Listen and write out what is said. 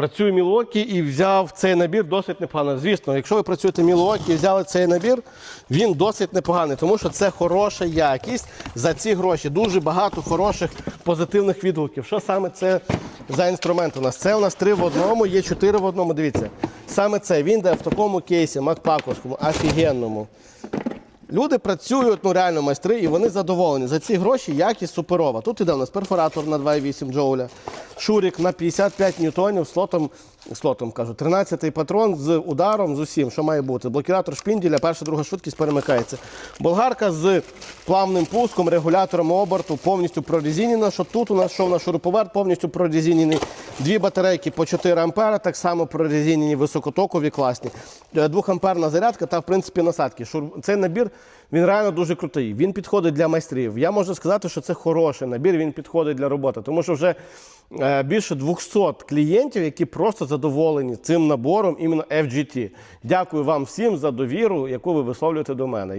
працюю Мілокі і взяв цей набір досить непогано. Звісно, якщо ви працюєте Мілокі і взяли цей набір, він досить непоганий, тому що це хороша якість за ці гроші. Дуже багато хороших позитивних відгуків. Що саме це за інструмент у нас? Це у нас три в одному, є чотири в одному. Дивіться. Саме це він йде в такому кейсі, макпаковському, офігенному. Люди працюють, ну реально майстри, і вони задоволені. За ці гроші якість суперова. Тут іде у нас перфоратор на 2,8 джоуля, шурік на 55 ньютонів, слотом, слотом кажу, 13-й патрон з ударом, з усім, що має бути. Блокіратор шпінділя, перша, друга швидкість перемикається. Болгарка з плавним пуском, регулятором оберту, повністю прорезінена. Що тут у нас, що в нас шуруповерт повністю прорезинений. Дві батарейки по 4 ампера, так само прорезинені, високотокові, класні. Е, Двохамперна зарядка та, в принципі, насадки. Цей набір він реально дуже крутий. Він підходить для майстрів. Я можу сказати, що це хороший набір, він підходить для роботи, тому що вже е, більше 200 клієнтів, які просто задоволені цим набором іменно FGT. Дякую вам всім за довіру, яку ви висловлюєте до мене.